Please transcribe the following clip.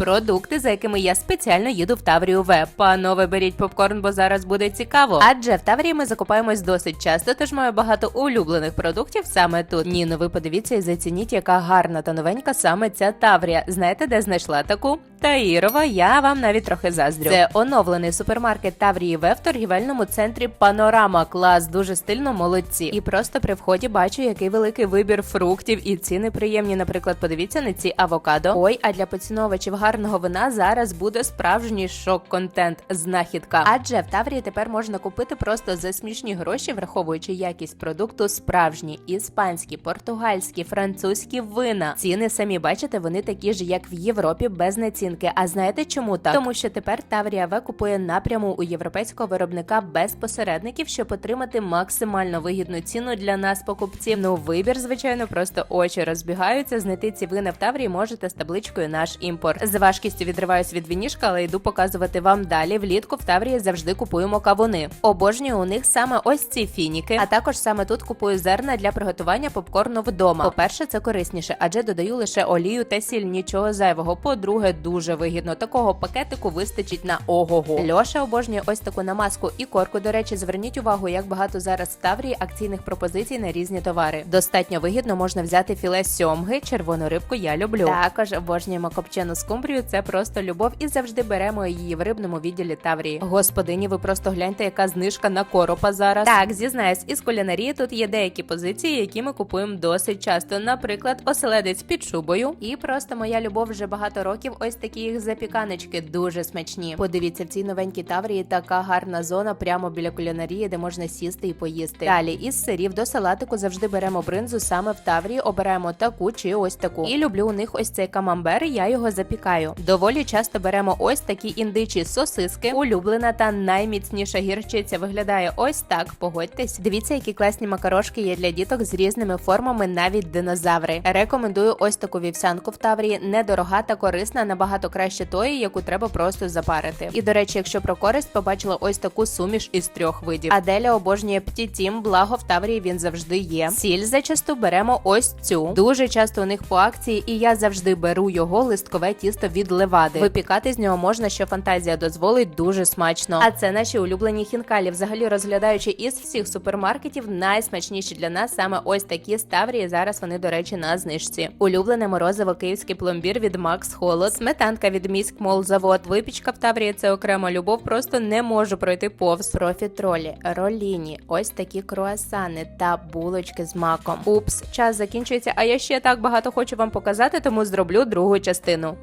продукти, за якими я спеціально їду в Таврію В. Панове, беріть попкорн, бо зараз буде цікаво. Адже в Таврії ми закупаємось досить часто, тож маю багато улюблених продуктів саме тут. Ні, ну ви подивіться і зацініть, яка гарна та новенька саме ця Таврія. Знаєте, де знайшла таку? Таїрова, я вам навіть трохи заздрю. Це оновлений супермаркет Таврії В в торгівельному центрі Панорама. Клас, дуже стильно молодці. І просто при вході бачу, який великий вибір фруктів і ціни приємні. Наприклад, подивіться на ці авокадо. Ой, а для поціновувачів гарного вина зараз буде справжній шок-контент знахідка. Адже в Таврії тепер можна купити просто за смішні гроші, враховуючи якість продукту справжні іспанські, португальські, французькі вина. Ціни самі бачите, вони такі ж, як в Європі, без націнки. А знаєте чому так? Тому що тепер Таврія В купує напряму у європейського виробника без посередників, щоб отримати максимально вигідну ціну для нас, покупців. Ну, вибір, звичайно, просто очі розбігаються. Знайти ці вина в Таврії можете з табличкою наш імпорт. З важкістю відриваюсь від вінішка, але йду показувати вам далі. Влітку в Таврії завжди купуємо кавуни. Обожнюю у них саме ось ці фініки, а також саме тут купую зерна для приготування попкорну вдома. По-перше, це корисніше, адже додаю лише олію та сіль, нічого зайвого. По-друге, дуже вигідно. Такого пакетику вистачить на ого-го. Льоша обожнює ось таку намазку і корку. До речі, зверніть увагу, як багато зараз в Таврії акційних пропозицій на різні товари. Достатньо вигідно можна взяти філе сьомги, червону рибку я люблю. Також обожнюємо копчену скумбрію. Це просто любов і завжди беремо її в рибному відділі Таврії. Господині, ви просто гляньте, яка знижка на коропа зараз. Так, зізнаюсь, із кулінарії тут є деякі позиції, які ми купуємо досить часто. Наприклад, оселедець під шубою. І просто моя любов вже багато років. Ось такі їх запіканочки дуже смачні. Подивіться, в цій новенькій Таврії така гарна зона прямо біля кулінарії, де можна сісти і поїсти. Далі із сирів до салатику завжди беремо бринзу саме в Таврії, обираємо таку чи ось таку. І люблю у них ось цей камамбер. Я його запікаю. Доволі часто беремо ось такі індичі сосиски. Улюблена та найміцніша гірчиця виглядає ось так. Погодьтесь. Дивіться, які класні макарошки є для діток з різними формами, навіть динозаври. Рекомендую ось таку вівсянку в Таврії. Недорога та корисна, набагато краще тої, яку треба просто запарити. І до речі, якщо про користь побачила ось таку суміш із трьох видів. Аделя обожнює птітім, благо в Таврії він завжди є. Сіль зачасту беремо ось цю. Дуже часто у них по акції, і я завжди беру його листкове тісто від левади. Випікати з нього можна, що фантазія дозволить дуже смачно. А це наші улюблені хінкалі. Взагалі розглядаючи із всіх супермаркетів, найсмачніші для нас саме ось такі з Таврії. Зараз вони, до речі, на знижці. Улюблене морозиво київський пломбір від Макс Холод, сметанка від Міськ Мол Завод. Випічка в Таврії це окрема любов. Просто не можу пройти повз профітролі, роліні, ось такі круасани та булочки з маком. Упс, час закінчується. А я ще так багато хочу вам показати, тому зроблю другу частину.